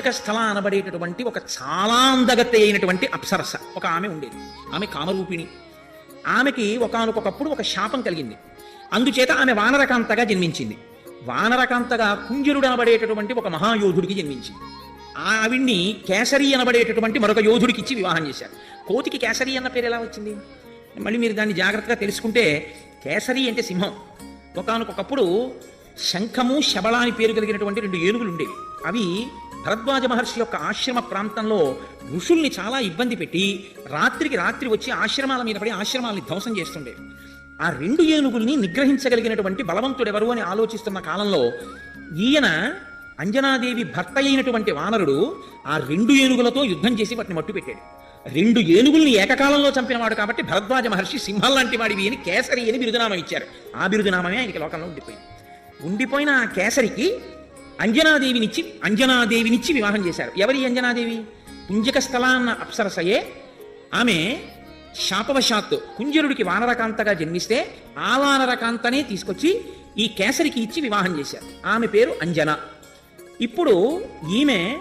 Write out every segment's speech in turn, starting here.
పుంజక స్థల అనబడేటటువంటి ఒక చాలా అందగత్తె అయినటువంటి అప్సరస. ఒక ఆమె ఉండేది. ఆమె కామరూపిణి. ఆమెకి ఒకానొకప్పుడు ఒక శాపం కలిగింది. అందుచేత ఆమె వానరకాంతగా జన్మించింది. వానరకాంతగా కుంజరుడు అనబడేటటువంటి ఒక మహాయోధుడికి జన్మించింది. ఆవిడ్ని కేసరి అనబడేటటువంటి మరొక యోధుడికి ఇచ్చి వివాహం చేశారు. కోతికి కేసరి అన్న పేరు ఎలా వచ్చింది? మళ్ళీ మీరు దాన్ని జాగ్రత్తగా తెలుసుకుంటే కేసరి అంటే సింహం. ఒకనకొకప్పుడు శంఖము శబళ అని పేరు కలిగినటువంటి రెండు ఏనుగులు ఉండేవి. అవి భరద్వాజ మహర్షి యొక్క ఆశ్రమ ప్రాంతంలో ఋషుల్ని చాలా ఇబ్బంది పెట్టి రాత్రికి రాత్రి వచ్చి ఆశ్రమాల మీద పడి ఆశ్రమాలని ధ్వంసం చేస్తుండేవి ఆ రెండు ఏనుగుల్ని నిగ్రహించగలిగినటువంటి బలవంతుడెవరు అని ఆలోచిస్తున్న కాలంలో ఈయన అంజనాదేవి భర్త అయినటువంటి వానరుడు ఆ రెండు ఏనుగులతో యుద్ధం చేసి వాటిని మట్టు పెట్టాడు. రెండు ఏనుగుల్ని ఏకకాలంలో చంపినవాడు కాబట్టి భరద్వాజ మహర్షి సింహం లాంటి వాడివి అని కేసరి అని బిరుదునామం ఇచ్చారు. ఆ బిరుదునామమే ఆయనకి లోకంలో ఉండిపోయింది. ఉండిపోయిన ఆ కేసరికి అంజనాదేవినిచ్చి అంజనాదేవినిచ్చి వివాహం చేశారు. ఎవరి అంజనాదేవి? పుంజక స్థలాన్న అప్సరసయే. ఆమె శాపవశాత్తు కుంజరుడికి వానరకాంతగా జన్మిస్తే ఆ వానరకాంతనే తీసుకొచ్చి ఈ కేసరికి ఇచ్చి వివాహం చేశారు. ఆమె పేరు అంజన. ఇప్పుడు ఈమె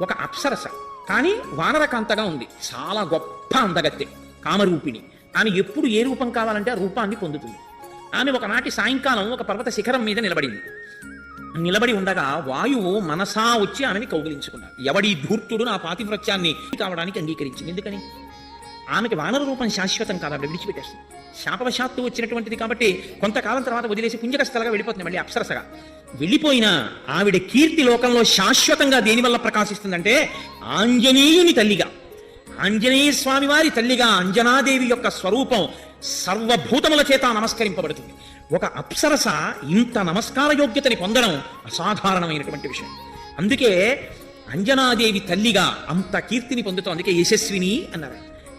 ఒక అప్సరస కానీ వానరకాంతగా ఉంది. చాలా గొప్ప అందగత్తె కామరూపిణి. ఆమె ఎప్పుడు ఏ రూపం కావాలంటే ఆ రూపాన్ని పొందుతుంది. ఆమె ఒకనాటి సాయంకాలం ఒక పర్వత శిఖరం మీద నిలబడింది. నిలబడి ఉండగా వాయువు మనసా వచ్చి ఆమెని కౌగిలించుకున్నాడు. ఎవడి ధూర్తుడు నా పాతివ్రత్యాన్ని కావడానికి అంగీకరించింది. ఎందుకని? ఆమెకి వానర రూపం శాశ్వతం కాదు ఆవిడ విడిచిపెట్టేస్తుంది. శాపవశాత్తు వచ్చినటువంటిది కాబట్టి కొంతకాలం తర్వాత వదిలేసి పుంజకస్థలగా వెళ్ళిపోతుంది మళ్ళీ అప్సరసగా. వెళ్ళిపోయినా ఆవిడ కీర్తి లోకంలో శాశ్వతంగా దేనివల్ల ప్రకాశిస్తుందంటే ఆంజనేయుని తల్లిగా. ఆంజనేయ స్వామి వారి తల్లిగా అంజనాదేవి యొక్క స్వరూపం సర్వభూతముల చేత నమస్కరింపబడుతుంది. ఒక అప్సరస ఇంత నమస్కార యోగ్యతని పొందడం అసాధారణమైనటువంటి విషయం. అందుకే అంజనాదేవి తల్లిగా అంత కీర్తిని పొందుతాం అందుకే యశస్విని అన్నారు.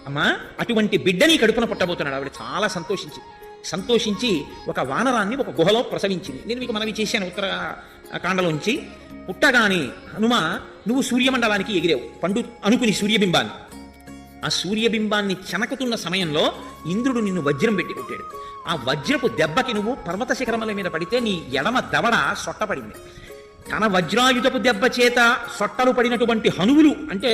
అమ్మా అటువంటి బిడ్డని కడుపున పుట్టబోతున్నాడు ఆవిడ. చాలా సంతోషించి సంతోషించి ఒక వానరాన్ని ఒక గుహలో ప్రసవించింది. నేను మీకు మనవి చేశాను ఉత్తర కాండలోంచి. పుట్టగాని హనుమ నువ్వు సూర్యమండలానికి ఎగిరావు. పండు అనుకుని సూర్యబింబాన్ని. ఆ సూర్యబింబాన్ని చెనకుతున్న సమయంలో ఇంద్రుడు నిన్ను వజ్రం పెట్టి కొట్టాడు. ఆ వజ్రపు దెబ్బకి నువ్వు పర్వత శిఖరముల మీద పడితే నీ ఎడమ దవడ సొట్టపడింది. తన వజ్రాయుధపు దెబ్బ చేత సొట్టలు పడినటువంటి హనువులు అంటే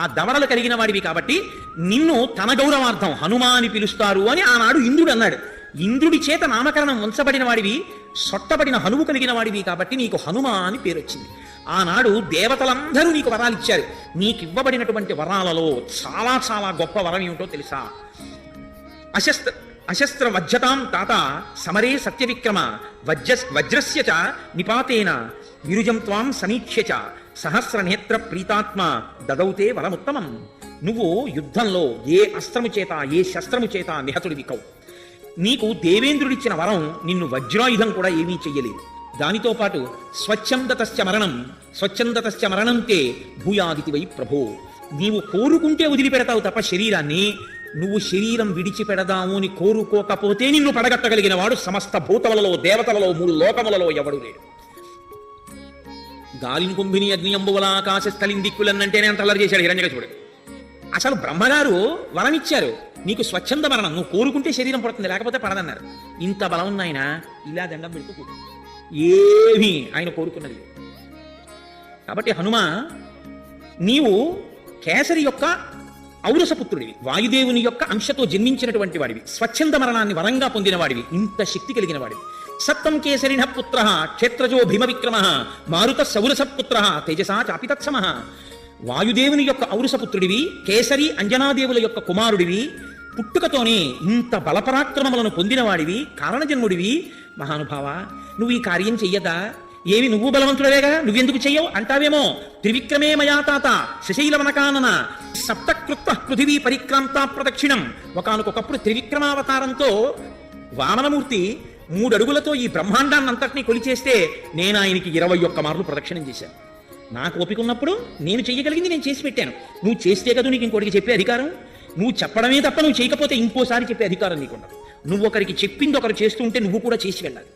ఆ దవడలు కలిగిన వాడివి కాబట్టి నిన్ను తన గౌరవార్థం హనుమా అని పిలుస్తారు అని ఆనాడు ఇంద్రుడు అన్నాడు. ఇంద్రుడి చేత నామకరణం ఉంచబడిన వాడివి సొట్టబడిన హనుము కలిగిన వాడివి కాబట్టి నీకు హనుమ అని పేరు వచ్చింది ఆనాడు దేవతలందరూ నీకు వరాలు ఇచ్చారు నీకు ఇవ్వబడినటువంటి వరాలలో చాలా చాలా గొప్ప వరం ఏమిటో తెలుసా? అశస్త్ర అశస్త్ర వజ్రతాం తాత సమరే సత్యవిక్రమ వజ్ర వజ్రస్య చ నిపాతేన విరుజం త్వాం సమీక్ష్య చ సహస్ర నేత్ర ప్రీతాత్మ దదౌతే వరముత్తమం. నువ్వు యుద్ధంలో ఏ అస్త్రము చేత ఏ శస్త్రము చేత నిహతుడివి కవు నీకు దేవేంద్రుడిచ్చిన వరం నిన్ను వజ్రాయుధం కూడా ఏమీ చెయ్యలేదు. దానితో పాటు స్వచ్ఛందతశ్చ మరణం స్వచ్ఛందతశ్చ మరణంతే భూయాదితి వై ప్రభో. నీవు కోరుకుంటే వదిలిపెడతావు తప్ప శరీరాన్ని నువ్వు శరీరం విడిచిపెడదాము అని కోరుకోకపోతే నిన్ను పడగట్టగలిగిన వాడు సమస్త భూతములలో దేవతలలో మూడు లోకములలో ఎవడు లేడు. గాలిని కుంభిని అగ్ని అంబువల ఆకాశ స్థలిని దిక్కులన్నంటేనే అంత అల్లరి చేశాడు హిరణ్యకశిపుడు. అసలు బ్రహ్మగారు వరమిచ్చారు. నీకు స్వచ్ఛంద మరణం. నువ్వు కోరుకుంటే శరీరం పడుతుంది లేకపోతే పడదన్నారు. ఇంత బలం ఉంది ఆయన ఇలా దండం పెడుతూ ఏమీ ఆయన కోరుకున్నది కాబట్టి హనుమ నీవు కేసరి యొక్క ఔరసపుత్రుడివి వాయుదేవుని యొక్క అంశతో జన్మించినటువంటి వాడివి. స్వచ్ఛంద మరణాన్ని వరంగా పొందిన వాడివి ఇంత శక్తి కలిగిన వాడివి సత్తం కేసరిణ పుత్ర క్షేత్రజో భీమ విక్రమ మారుత సౌరసపుత్ర తేజసా చాపితత్సమ. వాయుదేవుని యొక్క ఔరుసపుత్రుడివి కేసరి అంజనాదేవుల యొక్క కుమారుడివి పుట్టుకతోనే ఇంత బలపరాక్రమములను పొందినవాడివి కారణజన్ముడివి. మహానుభావ నువ్వు ఈ కార్యం చెయ్యదా? ఏమి నువ్వు బలవంతుడవేగా? నువ్వెందుకు చెయ్యవు? అంటావేమో? త్రివిక్రమే మయా తాత శశైలవనకానన సప్తకృత్వ పృథివీ పరిక్రాంతా ప్రదక్షిణం ఒకనకొకప్పుడు త్రివిక్రమావతారంతో వామనమూర్తి మూడు అడుగులతో ఈ బ్రహ్మాండాన్నంతటినీ కొలిచేస్తే నేను ఆయనకి ఇరవై ఒక్క మార్లు ప్రదక్షిణం చేశాను. నాకు ఓపిక ఉన్నప్పుడు నేను చేయగలిగింది నేను చేసి పెట్టాను. నువ్వు చేస్తే కదా నీకు ఇంకోటికి చెప్పే అధికారం? నువ్వు చెప్పడమే తప్ప నువ్వు చేయకపోతే ఇంకోసారి చెప్పే అధికారం నీకుండదు నువ్వు ఒకరికి చెప్పింది ఒకరు చేస్తూ ఉంటే నువ్వు కూడా చేసి వెళ్ళాలి.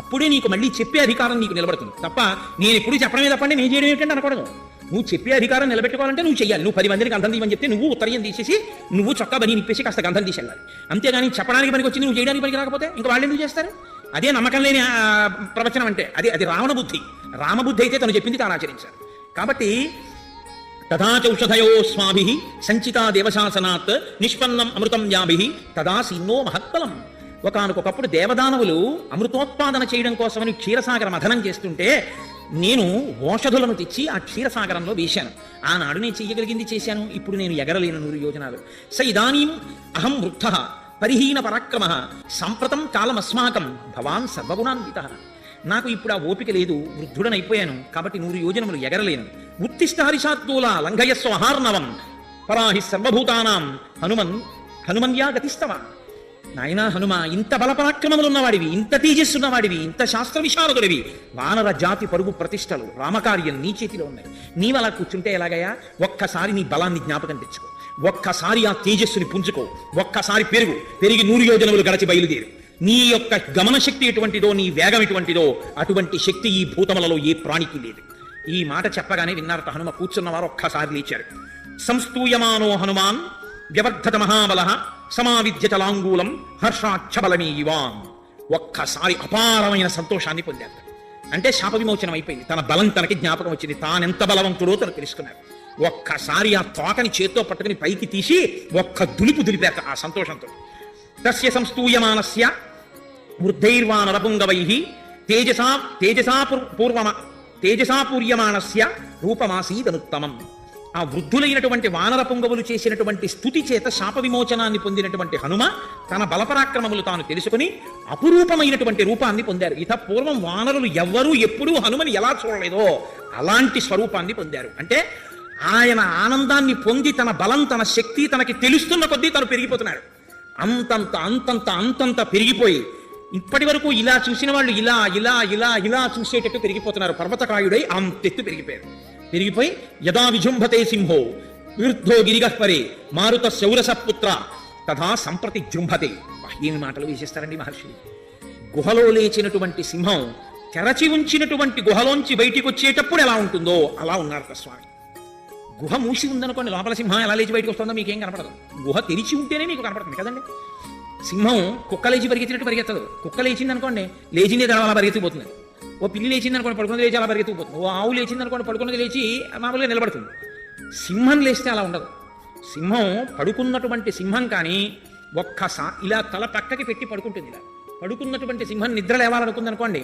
అప్పుడే నీకు మళ్ళీ చెప్పే అధికారం నీకు నిలబడుతుంది. తప్ప నేను ఎప్పుడు చెప్పడమే తప్పండి నేను చేయడం ఏంటంటే అనకూడదు. నువ్వు చెప్పే అధికారం నిలబెట్టుకోవాలంటే నువ్వు చెయ్యాలి. నువ్వు పది మందికి గంధం తీయమని చెప్తే నువ్వు ఉత్తరయం తీసేసి నువ్వు చొక్కా బని నిప్పేసి కాస్త గంధం తీసి వెళ్ళాలి అంతేగాని చెప్పడానికి పనికి వచ్చి నువ్వు చేయడానికి పనికి రాకపోతే ఇంకా వాళ్ళు ఎందుకు చేస్తారు? అదే నమ్మకం లేని ఆ, ప్రవచనం అంటే. అది అది రావణ బుద్ధి. రామబుద్ధి అయితే తను చెప్పింది తాను ఆచరించాడు కాబట్టి తథాచౌషధయోస్మాభి సంచితా దేవశాసనాత్ నిష్పన్నం అమృతం యాభి తదా సిన్నో మహత్ఫలం ఒకనకొకప్పుడు దేవదానవులు అమృతోత్పాదన చేయడం కోసమని క్షీరసాగర మథనం చేస్తుంటే నేను ఓషధులను తెచ్చి ఆ క్షీరసాగరంలో వేశాను. ఆనాడు నేను చెయ్యగలిగింది చేశాను. ఇప్పుడు నేను ఎగరలేను నూరు యోజనాలు. స ఇదానీం అహం వృద్ధ. పరిహీన పరాక్రమ సంప్రతం కాలమస్మాకం భవాన్ సర్వగుణాన్విత. నాకు ఇప్పుడు ఆ ఓపిక లేదు వృద్ధుడనైపోయాను కాబట్టి నూరు యోజనములు ఎగరలేను. ఉత్తిష్ట హరిషాత్తుల లంఘయస్వ అహార్ణవం పరాహి సర్వభూతానాం హనుమన్ హనుమన్యా గతిస్తవ. నాయనా హనుమ ఇంత బలపరాక్రమములున్నవాడివి ఇంత తేజస్సున్నవాడివి ఇంత శాస్త్ర విశారదుడివి వానర జాతి పరుగు ప్రతిష్టలు రామకార్యం నీ చేతిలో ఉన్నాయి. నీవలా కూర్చుంటే ఎలాగయ్యా? ఒక్కసారి నీ బలాన్ని జ్ఞాపకం తెచ్చుకో. ఒక్కసారి ఆ తేజస్సుని పుంజుకో. ఒక్కసారి పెరుగు. పెరిగి నూరు యోజనములు గడచి బయలుదేరు. నీ యొక్క గమన శక్తి ఎటువంటిదో నీ వేగం ఎటువంటిదో అటువంటి శక్తి ఈ భూతములలో ఏ ప్రాణికి లేదు. ఈ మాట చెప్పగానే విన్నారట హనుమ కూర్చున్నవారు ఒక్కసారి లేచారు. సంస్తూయమానో హనుమాన్ వ్యవర్ధత మహాబల సమావిద్యత లాంగూలం హర్షాక్షబలమీ యువాం ఒక్కసారి అపారమైన సంతోషాన్ని పొందారు. అంటే శాప విమోచనం అయిపోయింది. తన బలం తనకి జ్ఞాపకం వచ్చింది. తానెంత బలవంతుడో తను తెలుసుకున్నారు. ఒక్కసారి ఆ తోకని చేత్తో పట్టుకుని పైకి తీసి ఒక్క దులుపు దులిపాక ఆ సంతోషంతో. తస్య సంస్తూయమానస్య వృద్ధైర్వానరపుంగవై తేజసా తేజసా పూర్- పూర్వమ తేజసా రూపమాసీదనుత్తమం. ఆ వృద్ధులైనటువంటి వానర పొంగవులు చేసినటువంటి స్థుతి చేత శాప విమోచనాన్ని పొందినటువంటి హనుమ తన బలపరాక్రమములు తాను తెలుసుకుని అపురూపమైనటువంటి రూపాన్ని పొందారు. ఇత పూర్వం వానరులు ఎవ్వరూ ఎప్పుడూ హనుమని ఎలా చూడలేదో అలాంటి స్వరూపాన్ని పొందారు. అంటే ఆయన ఆనందాన్ని పొంది తన బలం తన శక్తి తనకి తెలుస్తున్న కొద్దీ తను పెరిగిపోతున్నాడు. అంతంత అంతంత అంతంత పెరిగిపోయి ఇప్పటి వరకు ఇలా చూసిన వాళ్ళు ఇలా ఇలా ఇలా ఇలా చూసేటట్టు పెరిగిపోతున్నారు. పర్వతకాయుడై అంతెత్తు పెరిగిపోయారు పెరిగిపోయి యదా విజృంభతే సింహో విరుద్ధో గిరిగహ్పరే మారుత శౌరసపుత్ర తథా సంప్రతి జృంభతే. ఏమి మాటలు వేసేస్తారండి మహర్షులు గుహలో లేచినటువంటి సింహం తెరచి ఉంచినటువంటి గుహలోంచి బయటికి వచ్చేటప్పుడు ఎలా ఉంటుందో అలా ఉన్నారు స్వామి. గుహ మూసి ఉందనుకోండి లోపల సింహం ఎలా లేచి బయటకు వస్తుందో మీకేం కనపడదు. గుహ తెరిచి ఉంటేనే మీకు కనపడుతుంది కదండి? సింహం కుక్క లేచి పరిగెత్తినట్టు పరిగెత్తదు. కుక్క లేచింది అనుకోండి లేచిందే తడ అలా పరిగెత్తిపోతుంది ఓ పిల్లి లేచింది అనుకోండి పడుకున్నది లేచి అలా పరిగెత్తిపోతుంది ఓ ఆవు లేచింది అనుకోండి పడుకున్నది లేచి మామూలుగా నిలబడుతుంది. సింహం లేస్తే అలా ఉండదు. సింహం పడుకున్నటువంటి సింహం కానీ ఒక్కసా ఇలా తల పక్కకి పెట్టి పడుకుంటుంది ఇలా. పడుకున్నటువంటి సింహం నిద్ర లేవాలనుకుందనుకోండి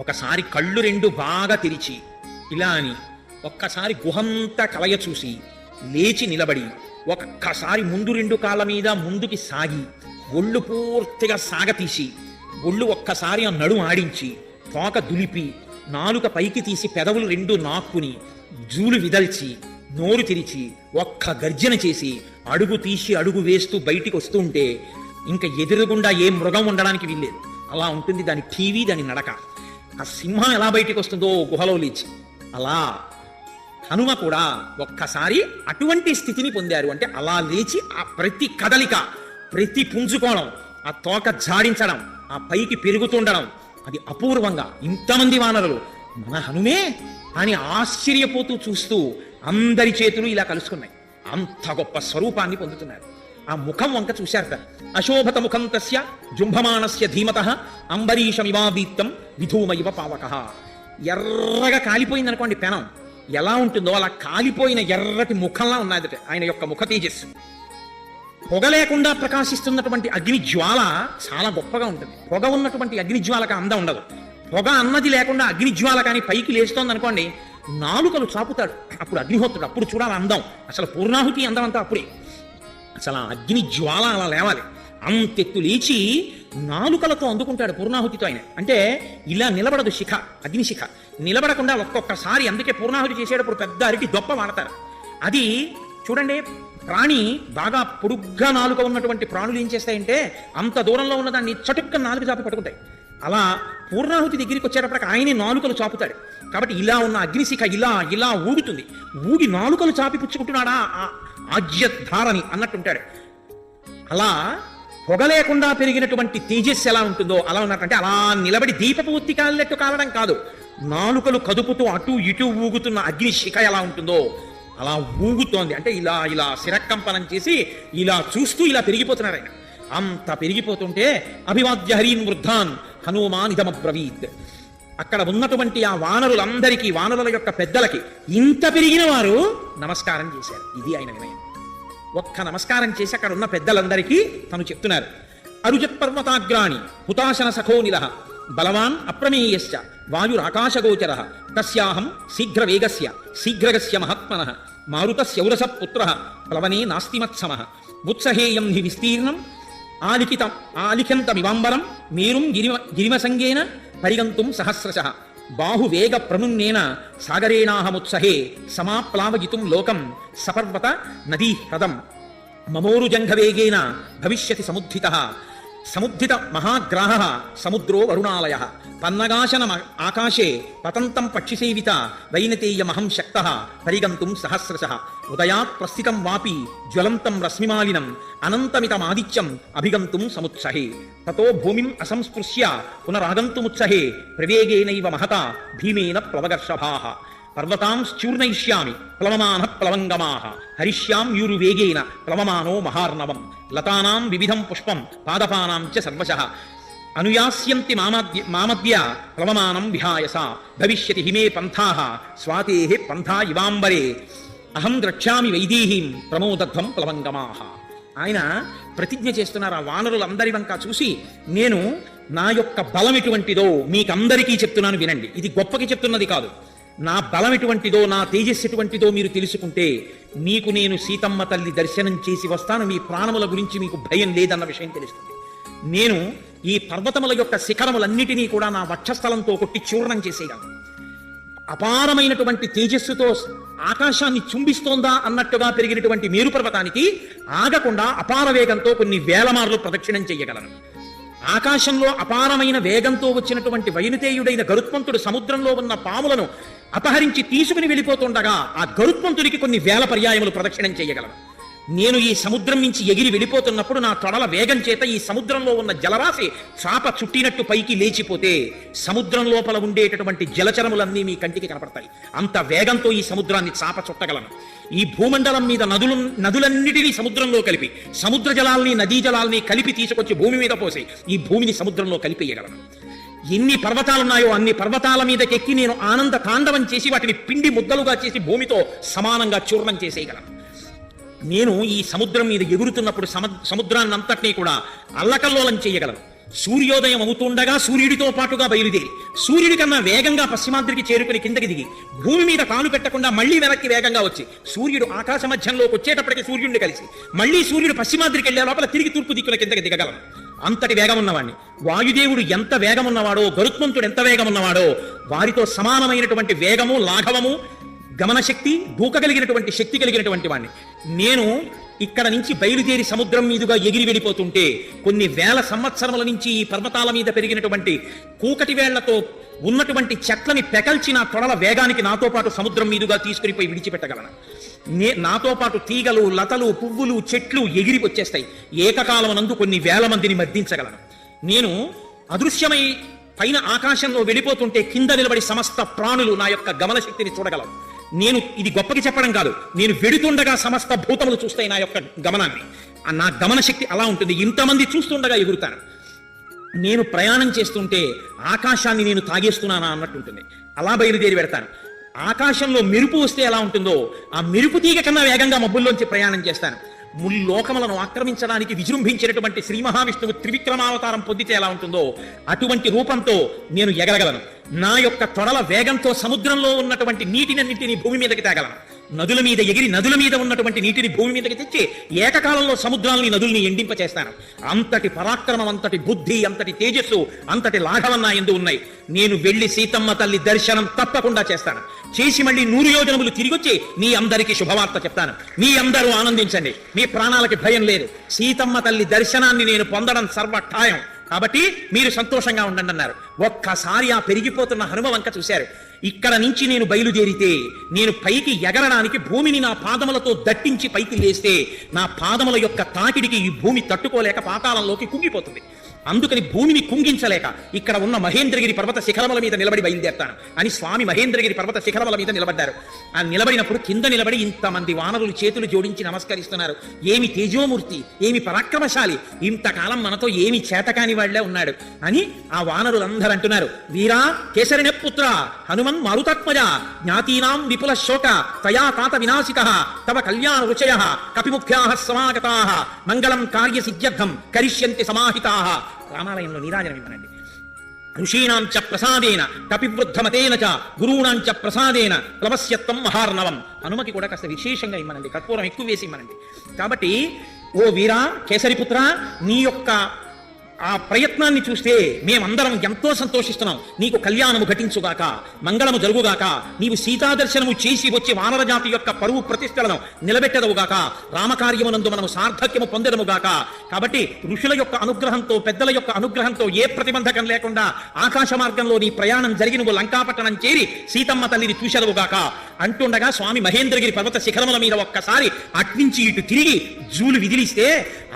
ఒకసారి కళ్ళు రెండు బాగా తెరిచి ఇలా అని ఒక్కసారి గుహంతా కలయ చూసి లేచి నిలబడి ఒక్కసారి ముందు రెండు కాళ్ళ మీద ముందుకి సాగి ఒళ్ళు పూర్తిగా సాగతీసి ఒళ్ళు ఒక్కసారి ఆ నడుము ఆడించి తోక దులిపి నాలుక పైకి తీసి పెదవులు రెండు నాక్కుని జూలు విదల్చి నోరు తెరిచి ఒక్క గర్జన చేసి అడుగు తీసి అడుగు వేస్తూ బయటికి వస్తుంటే ఇంకా ఎదురుగుండా ఏ మృగం ఉండడానికి వీల్లేదు. అలా ఉంటుంది దాని టీవీ దాని నడక. ఆ సింహం ఎలా బయటికి వస్తుందో గుహలో లేచి. అలా హనుమ కూడా ఒక్కసారి అటువంటి స్థితిని పొందారు. అంటే అలా లేచి ఆ ప్రతి కదలిక ప్రతి పుంజుకోవడం ఆ తోక జాడించడం ఆ పైకి పెరుగుతుండడం అది అపూర్వంగా ఇంతమంది వానరులు మన హనుమే అని ఆశ్చర్యపోతూ చూస్తూ అందరి చేతులు ఇలా కలుసుకున్నాయి. అంత గొప్ప స్వరూపాన్ని పొందుతున్నారు. ఆ ముఖం వంక చూశారట అశోభత ముఖం తస్య జుంభమానస్య ధీమత అంబరీషమివాదీప్తం ఇవ పావక. ఎర్రగా కాలిపోయింది అనుకోండి పెనం. ఎలా ఉంటుందో అలా కాలిపోయిన ఎర్రటి ముఖంలా ఉన్నదట ఆయన యొక్క ముఖ తేజస్సు. పొగ లేకుండా ప్రకాశిస్తున్నటువంటి అగ్ని జ్వాల చాలా గొప్పగా ఉంటుంది. పొగ ఉన్నటువంటి అగ్ని జ్వాలకు అందం ఉండదు. పొగ అన్నది లేకుండా అగ్ని జ్వాల కానీ పైకి లేస్తోంది అనుకోండి నాలుకలు చాపుతాడు. అప్పుడు అగ్నిహోత్రుడు అప్పుడు చూడాలి అందం. అసలు పూర్ణాహుతి అందం అంతా అప్పుడే. అసలు ఆ అగ్ని జ్వాల అలా లేవాలి. అంతెత్తు లేచి నాలుకలతో అందుకుంటాడు పూర్ణాహుతితో ఆయన. అంటే ఇలా నిలబడదు శిఖ అగ్ని శిఖ నిలబడకుండా ఒక్కొక్కసారి అందుకే పూర్ణాహుతి చేసేటప్పుడు పెద్ద అరికి దొప్ప వాడతారు. అది చూడండి ప్రాణి బాగా పొడుగ్గా నాలుక ఉన్నటువంటి ప్రాణులు ఏం చేస్తాయంటే అంత దూరంలో ఉన్న దాన్ని చటుక్క నాలుగు చాపి పట్టుకుంటాయి. అలా పూర్ణాహుతి దగ్గరికి వచ్చేటప్పటికి ఆయనే నాలుకలు చాపుతాడు. కాబట్టి ఇలా ఉన్న అగ్నిశిఖ ఇలా ఇలా ఊగుతుంది. ఊగి నాలుకలు చాపి పుచ్చుకుంటున్నాడా? ఆ ఆజ్యధారని అన్నట్టుంటాడు. అలా పొగ లేకుండా పెరిగినటువంటి తేజస్సు ఎలా ఉంటుందో అలా ఉన్నట్టు అలా నిలబడి దీపపు ఉత్తి కాలినట్టు కాలడం కాదు. నాలుకలు కదుపుతూ అటు ఇటు ఊగుతున్న అగ్ని శిఖ ఎలా ఉంటుందో అలా ఊగుతోంది. అంటే ఇలా ఇలా శిరకంపనం చేసి ఇలా చూస్తూ ఇలా పెరిగిపోతున్నారు ఆయన. అంత పెరిగిపోతుంటే అభివాద్య హరీన్ వృద్ధాన్ హనుమాన్ ఇదమబ్రవీత్. అక్కడ ఉన్నటువంటి ఆ వానరులందరికీ వానరుల యొక్క పెద్దలకి ఇంత పెరిగిన వారు నమస్కారం చేశారు. ఇది ఆయన వినయం. ఒక్క నమస్కారం చేసి అక్కడ ఉన్న పెద్దలందరికీ తను చెప్తున్నారు. అరుజత్ పర్వతాగ్రాణి హుతాశన సఖోనిల బలవాన్ అప్రమేయశ్చ వాయురాకాశగోచర తస్యాహం శీఘ్రవేగస్య శీఘ్రగస్య మహాత్మన మారుతస్యౌరస పుత్ర ప్లవనే నాస్తిమత్సమ ఉత్సహేయం హి విస్తీర్ణం ఆలిఖితం ఆలిఖంతమివాంబరం మేరుం గిరిమ గిరిమసంగేన పరిగంతుం సహస్రశ. బాహువేగ ప్రమున్నేన సాగరేణాహముత్సహే సమాప్లావగితుం లోకం సపర్వత నదీ హ్రదం మమోరుజంఘవేగేన భవిష్యతి సముద్ధిత సముద్ధిత మహాగ్రాహ సముద్రో వరుణాలయ. పన్నగాశన ఆకాశే పతంతం పక్షిసేవిత వైనతేయమహం శక్త పరిగంతుం సహస్రశ. ఉదయాత్ ప్రస్థితం వాపి జ్వలంతం రశ్మిమాలినం అనంతమితమాదిత్యం అభిగంతుం సముత్సహే. తతో భూమిం అసంస్పృశ్య పునరాగంతుముత్సహే. ప్రవేగేనైవ మహత భీమేన ప్లవగర్షభా పర్వతాంశ్చూర్ణయిష్యామి ప్లవమాన ప్లవంగమాహ హరిష్యాం యూరు వేగేన ప్లవమానో మహార్ణవం లతానాం వివిధం పుష్పం పాదపానాం చ సర్వశః అనుయాస్యంతి మామద్య మామద్య ప్లవమానం విహాయస భవిష్యతి హిమే పంథాః స్వాతేః పంథా ఇవాంబరే అహం ద్రక్ష్యామి వైదేహీం ప్రమోదధ్వం ప్లవంగమాహ ఆయన ప్రతిజ్ఞ చేస్తున్నారు ఆ వానరులందరి వంక చూసి నేను నా యొక్క బలం ఎటువంటిదో మీకందరికీ చెప్తున్నాను వినండి. ఇది గొప్పకి చెప్తున్నది కాదు. నా బలం ఎటువంటిదో నా తేజస్సు ఎటువంటిదో మీరు తెలుసుకుంటే మీకు నేను సీతమ్మ తల్లి దర్శనం చేసి వస్తాను. మీ ప్రాణముల గురించి మీకు భయం లేదన్న విషయం తెలుస్తుంది. నేను ఈ పర్వతముల యొక్క శిఖరములన్నిటినీ కూడా నా వక్షస్థలంతో కొట్టి చూర్ణం చేసేయగలను. అపారమైనటువంటి తేజస్సుతో ఆకాశాన్ని చుంబిస్తోందా అన్నట్టుగా పెరిగినటువంటి మేరు పర్వతానికి ఆగకుండా అపార వేగంతో కొన్ని వేల మార్లు ప్రదక్షిణం చేయగలను. ఆకాశంలో అపారమైన వేగంతో వచ్చినటువంటి వైనుతేయుడైన గరుత్మంతుడు సముద్రంలో ఉన్న పాములను అపహరించి తీసుకుని వెళ్ళిపోతుండగా ఆ గరుత్మంతుడికి కొన్ని వేల పర్యాయములు ప్రదక్షిణం చేయగలను నేను ఈ సముద్రం నుంచి ఎగిరి వెళ్ళిపోతున్నప్పుడు నా తొడల వేగం చేత ఈ సముద్రంలో ఉన్న జలరాశి చాప చుట్టినట్టు పైకి లేచిపోతే సముద్రం లోపల ఉండేటటువంటి జలచరములన్నీ మీ కంటికి కనపడతాయి. అంత వేగంతో ఈ సముద్రాన్ని చాప చుట్టగలను. ఈ భూమండలం మీద నదులు నదులన్నిటినీ సముద్రంలో కలిపి సముద్ర జలాల్ని నదీ జలాల్ని కలిపి తీసుకొచ్చి భూమి మీద పోసి ఈ భూమిని సముద్రంలో కలిపేయగలను. ఎన్ని పర్వతాలున్నాయో అన్ని పర్వతాల మీదకెక్కి నేను ఆనంద తాండవం చేసి వాటిని పిండి ముద్దలుగా చేసి భూమితో సమానంగా చూర్ణం చేసేయగలను. నేను ఈ సముద్రం మీద ఎగురుతున్నప్పుడు సమ సముద్రాన్ని అంతటినీ కూడా అల్లకల్లోలం చేయగలను. సూర్యోదయం అవుతుండగా సూర్యుడితో పాటుగా బయలుదేరి సూర్యుడి కన్నా వేగంగా పశ్చిమాద్రికి చేరుకుని కిందకి దిగి భూమి మీద కాలు పెట్టకుండా మళ్ళీ వెనక్కి వేగంగా వచ్చి సూర్యుడు ఆకాశ మధ్యంలోకి వచ్చేటప్పటికి సూర్యుడిని కలిసి మళ్ళీ సూర్యుడు పశ్చిమాద్రికి వెళ్ళే లోపల తిరిగి తూర్పు దిక్కుల కిందకి దిగగలం అంతటి వేగం ఉన్నవాడిని వాయుదేవుడు ఎంత వేగం ఉన్నవాడో గరుత్మంతుడు ఎంత వేగం ఉన్నవాడో వారితో సమానమైనటువంటి వేగము లాఘవము గమనశక్తి దూకగలిగినటువంటి శక్తి కలిగినటువంటి వాడిని నేను ఇక్కడ నుంచి బయలుదేరి సముద్రం మీదుగా ఎగిరి వెళ్ళిపోతుంటే కొన్ని వేల సంవత్సరముల నుంచి ఈ పర్వతాల మీద పెరిగినటువంటి కూకటి వేళ్ళతో ఉన్నటువంటి చెట్లని పెకల్చి నా తొడల వేగానికి నాతో పాటు సముద్రం మీదుగా తీసుకునిపోయి విడిచిపెట్టగలను? నే నాతో పాటు తీగలు లతలు పువ్వులు చెట్లు ఎగిరి వచ్చేస్తాయి. ఏకకాలమునందు కొన్ని వేల మందిని మర్దించగలను. నేను అదృశ్యమై పైన ఆకాశంలో వెళ్ళిపోతుంటే కింద నిలబడి సమస్త ప్రాణులు నా యొక్క గమన శక్తిని చూడగలవు నేను ఇది గొప్పకి చెప్పడం కాదు. నేను వెడుతుండగా సమస్త భూతములు చూస్తాయి నా యొక్క గమనాన్ని. నా గమన శక్తి అలా ఉంటుంది. ఇంతమంది చూస్తుండగా ఎగురుతాను నేను ప్రయాణం చేస్తుంటే ఆకాశాన్ని నేను తాగేస్తున్నానా అన్నట్టు ఉంటుంది. అలా బయలుదేరి పెడతాను ఆకాశంలో మెరుపు వస్తే ఎలా ఉంటుందో ఆ మెరుపు తీగ కన్నా వేగంగా మబ్బుల్లోంచి ప్రయాణం చేస్తాను ముల్లోకములను ఆక్రమించడానికి విజృంభించినటువంటి శ్రీ మహావిష్ణువు త్రివిక్రమావతారం పొందితే ఎలా ఉంటుందో అటువంటి రూపంతో నేను ఎగరగలను. నా యొక్క తొడల వేగంతో సముద్రంలో ఉన్నటువంటి నీటినన్నింటినీ భూమి మీదకి తేగలను. నదుల మీద ఎగిరి నదుల మీద ఉన్నటువంటి నీటిని భూమి మీదకి తెచ్చి ఏకకాలంలో సముద్రాలని నదుల్ని ఎండింపచేస్తాను అంతటి పరాక్రమం అంతటి బుద్ధి అంతటి తేజస్సు అంతటి లాఘవం నా ఎందు ఉన్నాయి. నేను వెళ్ళి సీతమ్మ తల్లి దర్శనం తప్పకుండా చేస్తాను. చేసి మళ్ళీ నూరు యోజనములు తిరిగొచ్చి మీ అందరికీ శుభవార్త చెప్తాను. మీ అందరూ ఆనందించండి. మీ ప్రాణాలకి భయం లేదు. సీతమ్మ తల్లి దర్శనాన్ని నేను పొందడం సర్వ ఖాయం కాబట్టి మీరు సంతోషంగా ఉండండి అన్నారు. ఒక్కసారి ఆ పెరిగిపోతున్న హనుమ వంక చూశారు. ఇక్కడ నుంచి నేను బయలుదేరితే నేను పైకి ఎగరడానికి భూమిని నా పాదములతో దట్టించి పైకి లేస్తే నా పాదముల యొక్క తాకిడికి ఈ భూమి తట్టుకోలేక పాతాళంలోకి కుంగిపోతుంది. అందుకని భూమిని కుంగించలేక ఇక్కడ ఉన్న మహేంద్రగిరి పర్వత శిఖరముల మీద నిలబడి బయలుదేరతాను. అని స్వామి మహేంద్రగిరి పర్వత శిఖరముల మీద నిలబడ్డారు. ఆ నిలబడినప్పుడు కింద నిలబడి ఇంతమంది వానరులు చేతులు జోడించి నమస్కరిస్తున్నారు. ఏమి తేజోమూర్తి ఏమి పరాక్రమశాలి ఇంతకాలం మనతో ఏమి చేతకాని వాళ్ళే ఉన్నాడు అని ఆ వానరులందరూ అంటున్నారు. వీరా కేసరిన పుత్ర హనుమన్ మారుతాత్మజ జ్ఞాతీనాం విపుల శోక తయా తాత వినాశిక తవ కళ్యాణ రుచయ కపిముఖ్యా సమాగతా మంగళం కార్య సిద్ధ్యర్థం కరిష్యంతి సమాహితా. రామాలయంలో నీరాజనం ఇవ్వనండి ఋషీణాం చ ప్రసాదేన కపివృద్ధమతేన చ గురూణాం చ ప్రసాదేన ప్లవస్యత్వం మహార్ణవం. హనుమకి కూడా కాస్త విశేషంగా ఇమ్మనండి కర్పూరం ఎక్కువ వేసి ఇమ్మనండి. కాబట్టి ఓ వీరా కేసరిపుత్ర నీ యొక్క ఆ ప్రయత్నాన్ని చూస్తే మేమందరం ఎంతో సంతోషిస్తున్నాం. నీకు కళ్యాణము ఘటించుగాక మంగళము జరుగుగాక నీవు సీతాదర్శనము చేసి వచ్చి వానర జాతి యొక్క పరువు ప్రతిష్టలను నిలబెట్టదవుగాక రామకార్యమునందు మనము సార్థక్యము పొందడముగాక కాబట్టి ఋషుల యొక్క అనుగ్రహంతో పెద్దల యొక్క అనుగ్రహంతో ఏ ప్రతిబంధకం లేకుండా ఆకాశ మార్గంలో నీ ప్రయాణం జరిగి నువ్వు లంకాపట్టణం చేరి సీతమ్మ తల్లిని చూసెదవుగాక అంటుండగా స్వామి మహేంద్రగిరి పర్వత శిఖరముల మీద ఒక్కసారి అట్నుంచి ఇటు తిరిగి జూలు విదిలిస్తే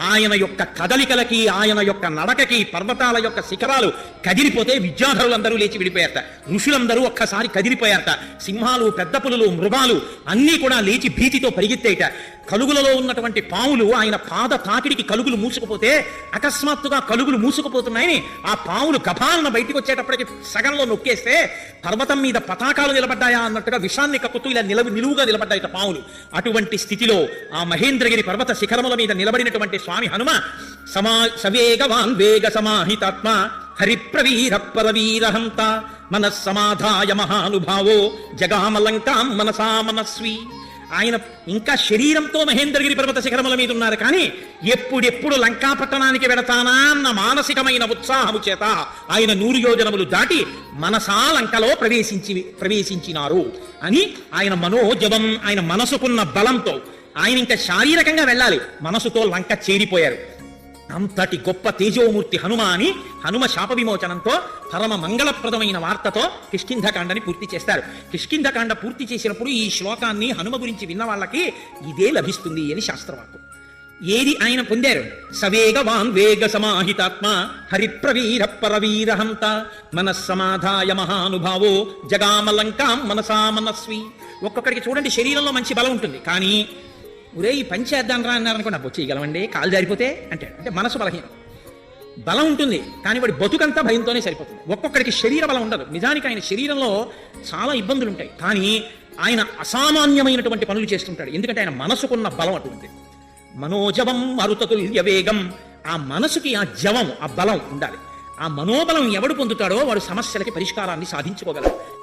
ఆయన యొక్క కదలికలకి ఆయన యొక్క నడకకి పర్వతాల యొక్క శిఖరాలు కదిలిపోతే విద్యాధరులందరూ లేచి విడిపోయారట ఋషులందరూ ఒక్కసారి కదిలిపోయారట సింహాలు పెద్ద పులులు మృగాలు అన్నీ కూడా లేచి భీతితో పరిగెత్తేట. కలుగులలో ఉన్నటువంటి పావులు ఆయన పాద తాకిడికి కలుగులు మూసుకుపోతే అకస్మాత్తుగా కలుగులు మూసుకుపోతున్నాయని ఆ పావులు గభాలన బయటికి వచ్చేటప్పటికి సగంలో నొక్కేస్తే పర్వతం మీద పతాకాలు నిలబడ్డాయా అన్నట్టుగా విషాన్ని కక్కుతూ ఇలా నిలవ నిలువుగా నిలబడ్డాయట పావులు అటువంటి స్థితిలో ఆ మహేంద్రగిరి పర్వత శిఖరముల మీద నిలబడినటువంటి స్వామి హనుమ సమా సవేగవాన్ వేగ సమాహితాత్మ హరిప్రవీర పరవీరహంత మనస్సమాధాయ మహానుభావో జగామలంకాం మనసా మనస్వి. ఆయన ఇంకా శరీరంతో మహేంద్రగిరి పర్వత శిఖరముల మీద ఉన్నారు. కానీ ఎప్పుడెప్పుడు లంకాపట్టణానికి వెడతానా అన్న మానసికమైన ఉత్సాహము చేత ఆయన నూరు యోజనములు దాటి మనసా లంకలో ప్రవేశించి ప్రవేశించినారు అని ఆయన మనోజవం ఆయన మనసుకున్న బలంతో ఆయన ఇంకా శారీరకంగా వెళ్ళాలి. మనసుతో లంక చేరిపోయారు. అంతటి గొప్ప తేజోమూర్తి హనుమ అని హనుమ శాప విమోచనంతో పరమ మంగళప్రదమైన వార్తతో కిష్కింధకాండని పూర్తి చేస్తారు. కిష్కింధకాండ పూర్తి చేసినప్పుడు ఈ శ్లోకాన్ని హనుమ గురించి విన్న వాళ్ళకి ఇదే లభిస్తుంది అని శాస్త్రవాకు ఏది ఆయన పొందారు? సవేగవాన్ వేగ సమాహితాత్మ హరిప్రవీర పరవీరహంత మనస్సమాధాయ మహానుభావో జగామలంకాం మనసా మనస్వి. ఒక్కొక్కడికి చూడండి శరీరంలో మంచి బలం ఉంటుంది. కానీ ఒరే ఈ పని చేద్దాం రా అన్నారు నాకు అబ్బో చేయగలమండి కాలు జారిపోతే అంటే అంటే మనసు బలహీనం. బలం ఉంటుంది కానీ వాడి బతుకంతా భయంతోనే సరిపోతుంది. ఒక్కొక్కడికి శరీర బలం ఉండదు. నిజానికి ఆయన శరీరంలో చాలా ఇబ్బందులు ఉంటాయి. కానీ ఆయన అసామాన్యమైనటువంటి పనులు చేస్తుంటాడు. ఎందుకంటే ఆయన మనసుకున్న బలం అటువంటి మనోజవం మరుతతుల్య వేగం. ఆ మనసుకి ఆ జవం ఆ బలం ఉండాలి. ఆ మనోబలం ఎవడు పొందుతాడో వాడు సమస్యలకి పరిష్కారాన్ని సాధించుకోగలడు.